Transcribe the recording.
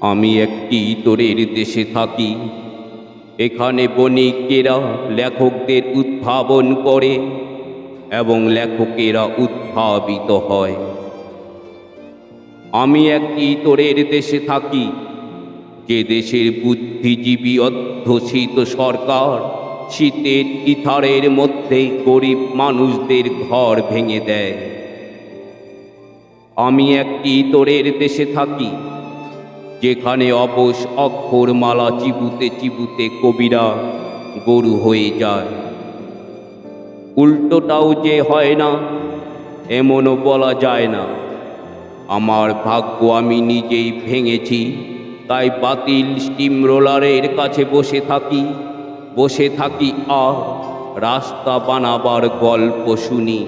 আমি একটি ইতরের দেশে থাকি। এখানে বণিকেরা লেখকদের উদ্ভাবন করে এবং লেখকেরা উদ্ভাবিত হয়। আমি একটি ইতরের দেশে থাকি। যে দেশের বুদ্ধিজীবী অধ্যুষিত সরকার শীতের ইথারের মধ্যে গরিব মানুষদের ঘর ভেঙে দেয়। আমি একটি ইতরের দেশে থাকি। যেখানে অবশ অক্ষরমালা চিবুতে চিবুতে কবিরা গরু হয়ে যায়। উল্টোটাও যে হয় না, এমনও বলা যায় না। আমার ভাগ্য আমি নিজেই ভেঙেছি, তাই বাতিল স্টিম রোলারের কাছে বসে থাকি বসে থাকি আর রাস্তা বানাবার গল্প শুনি।